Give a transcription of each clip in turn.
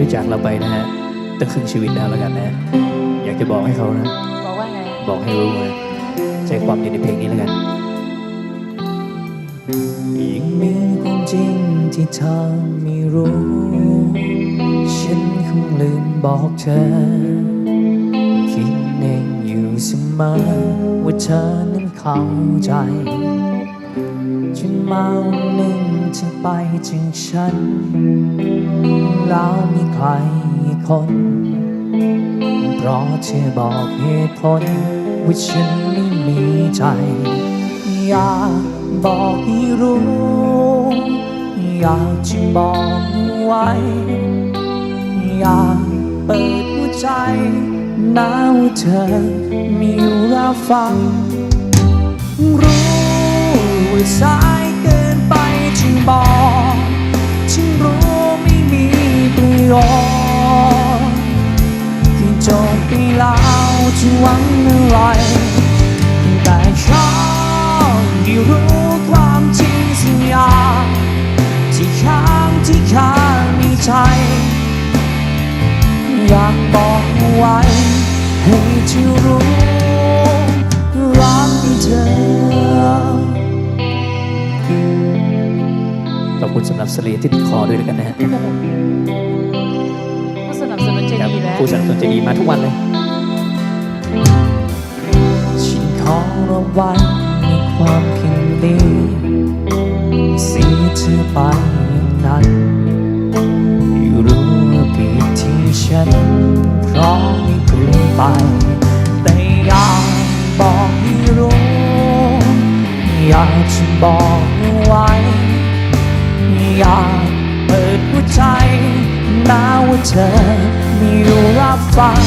ที่จากเราไปนะฮะตั้งครึ่งชีวิตแล้วแล้วกันนะ อยากจะบอกให้เขานะ บอกว่าไง บอกให้รู้นะใจความอยู่ในเพลงนี้แล้วกันยังมีความจริงที่เธอไม่รู้ ฉันคงลืมบอกเธอ คิดเองอยู่เสมอว่าเธอนั้นเข้าใจจนมาวันหนึ่งเธอไปจึงฉัน แล้วมีใครคน เพราะเธอบอกเหตุผลว่าฉันไม่มีใจ อยากบอกให้รู้ อยากจะบอกไว้ อยากเปิดหัวใจนะว่าเธอมีรับฟัง รู้ว่าสายเกินไปจึงบอก ไรแต่ชอบที่รู้ความจริงสัญญาที่ค้างที่ค้างในใจอยากบอกเอาไว้ให้เธอรู้รักเธอขอบคุณสำหรับสลีที่ติดคอด้วยแล้วกันนะฮะผู้สนับสนุนใจครับดีแล้วผู้สนับสนุนใจดีมาทุกวันเลย ไว้ในความเพียงนี้สีเธอไปอย่างนั้นอยู่รู้ว่าผิดที่ฉันเพราะไม่ควรไป แต่อยากบอกให้รู้ อยากจะบอกเอาไว้ อยากเปิดหัวใจนาว่าเธอมีรับฟัง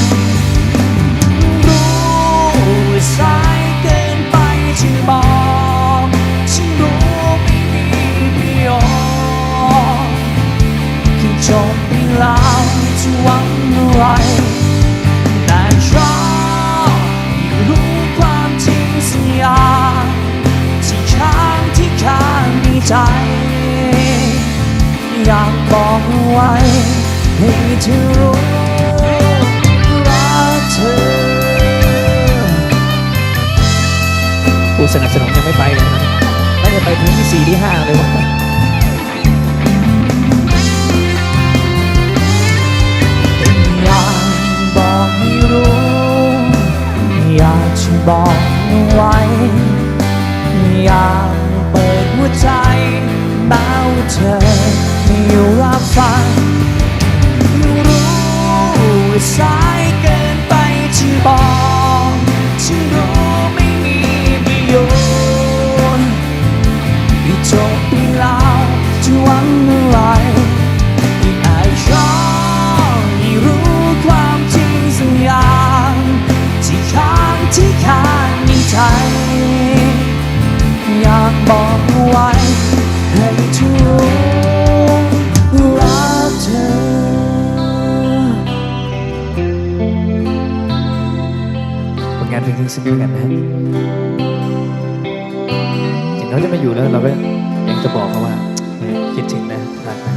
ใจอยากบอกไว้ให้เธอรู้รักเธอผู้สนับสนุนยังไม่ไปเลยนะน่าจะไปถึงที่สี่ที่ห้าเลยวะอยากบอกให้รู้อยากจะบอกไว้อยากเปิดหัวใจ เธอไม่รับฟังรู้ว่าสายเกินไปที่บอกฉันรู้ไม่มีประโยชน์ที่จบไปแล้วจะหวังอะไรที่อาจชอบที่รู้ความจริงสักอย่างที่ค้างที่ค้างในใจอยากบอกไว้ ผลงซึ้งซึ้งกันนะฮะถึงเขาจะไม่อยู่แล้วเราก็ยังจะบอกเขาว่าคิดถึงนะรักนะ